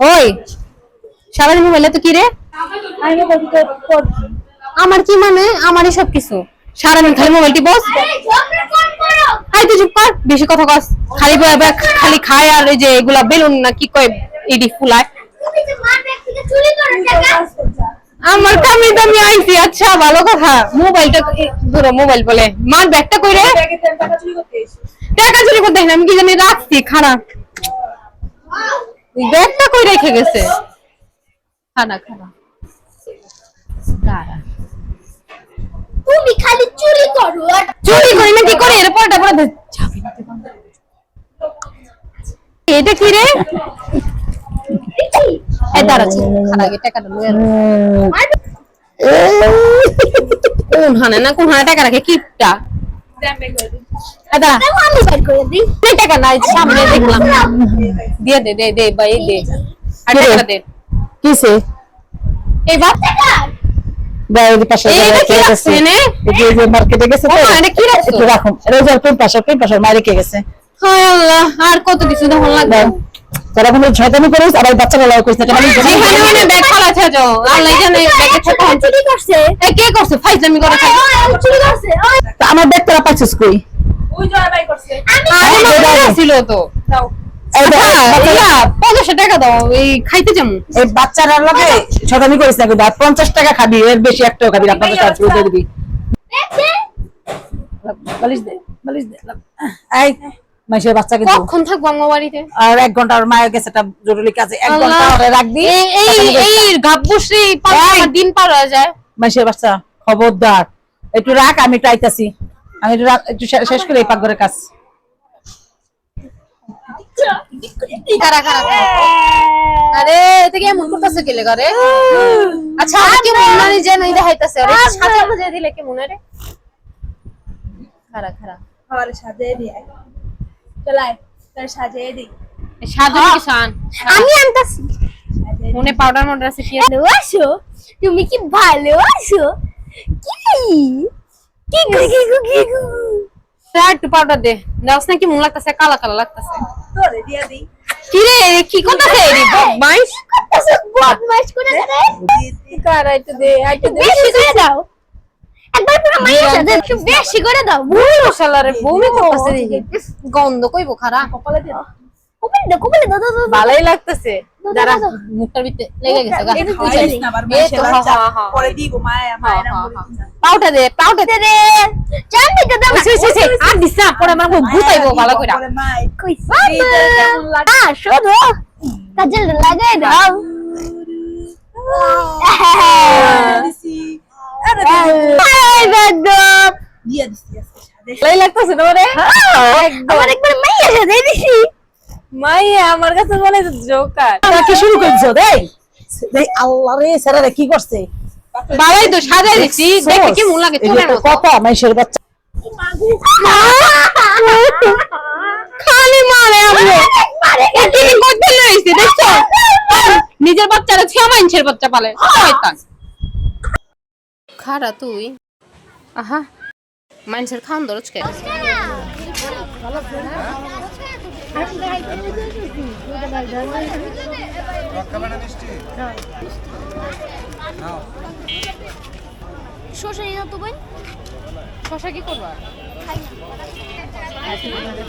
ওই সারাদিন মোবাইলে তো কি রে? আমার কি মানে? আমারই সব কিছু সারাদিন খালি মোবাইল টিপস হাই তুই চুপ কর বেশি কথা কস। খালি খালি খায় আর এই যে এগুলা বেলুন না কি কয় ইডি ফুলায়। আমার কামি দামি আইছি আচ্ছা ভালো কথা। মোবাইলটা ধরো মোবাইল বলে। মার ব্যাগটা কইরে টাকা চুরি করতে না আমি কি জানি রাখছি খারাপ। ব্যাগটা কই রেখে গেছে? খানা খানা। দাঁড়া। তুমি খালি চুরি করো আর চুরি করি না কি করে এর পরটা পরে চাবি না। এটা কি রে? এই দাঁড়া খানা আগে টাকাটা লয়ে কোন হানে না কোন হানে টাকা রাখে? কিপটা। কিসে? এইবার? পাশে মার্কেটে গেছে? তো। রাখুন কোন পাশে কোন পাশে গেছে? আর কত কিছু তখন লাগবে। যারা কোনো শয়তানি করিস আবার বাচ্চারা করিস না যেখানে মানে ব্যাগ ফালা আল্লাহ জানে ব্যাগে এই কে করছে? ফাইজলামি করে চুরি করছে। আমার ব্যাগ তোরা পাইছিস কই। কাছে বাচ্চারা- লগে করিস না কিন্তু পঞ্চাশ টাকা খাবি এর বেশি একটাও খাবি না পঞ্চাশ টাকা দিবি। বালিশ দে বালিশ দে। এই মাইশের বাচ্চা কিন্তু। কখন থাকব আমার বাড়িতে আর এক ঘণ্টা ওর মায়ের গেছে একটা জরুরি কাজে এক ঘণ্টা ওরে রাখবি এই গাব্বুশ্রী দিন পার হয়ে যায়। মাইশের বাচ্চা খবরদার। একটু রাখ আমি একটু আইতাছি। আমি একটু রাখ- একটু শেষ করে এই পাকঘরের কাজ। কারা কারা কারা। আরে এটা কেমন করতেছে কেলে করে আচ্ছা আর কি মনে যেন এই দেখাইতাছে আরে সাথে বুঝে দিলে কি মনে রে? খারা খারা। খাবার সাজিয়ে দিই চলাই তোর সাজিয়ে দিই। সাধু কি শান আমি আনতাছি। মনে পাউডার আছে কি ভালোবাসো তুমি কি ভালোবাসো কি কি? একটু পাউডার দে। দাস না কি কালা কালা লাগতাছে। তোরে দিয়ে দিই। কি রে কি করতেছে রে বদমাইশ? বদমাইশ করে করে কারা একটু দে একটু দে। বেশি করে দাও। একবার পুরো মাইয়ের সাথে বেশি করে দাও। বমি করতেছে গন্ধ কইবো খারা। কপালে দাও। ভালোই লাগতেছে। যারা। মুখটার ভিতরে লেগে গেছে না হ্যাঁ, হ্যাঁ, হ্যাঁ। পরে মায়া। পাউটা দে পাউটা দে। রে। আর দিস না আমার গুতাইবো ভালো কাজল লাগাই দাও। ভালোই লাগতেছে না রে আমার একবার মাইয়ের সাথে দিছি। মাইয়া আমার কাছে জোকার কি শুরু করছ? দেই। দেই আল্লাহ রে স্যারা কি করছে? তো সাজাই দিছি। দেখে কি মন লাগে চলে না তোর মাইশের বাচ্চা। খালি মারে আমনে কি করতে লইছি দেখছ? নিজের বাচ্চারা ছিয়া মাইনছের বাচ্চা পালে। শয়তান। খারা তুই? আহা। মাইনছের খান দরজ কে? শোষণ না তো বোন শশা কি করবা আন্টি মতো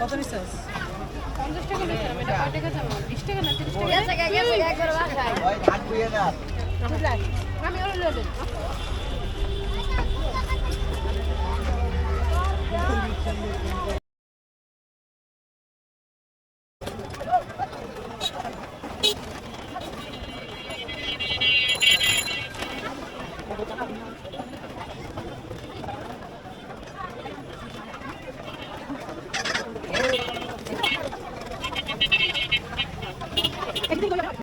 কত নিচ্ছিস পঞ্চাশ টাকা নিচ্ছে এটা কয় টাকা জানো বিশ টাকা না তিরিশ টাকা আমি ওরা লোলেন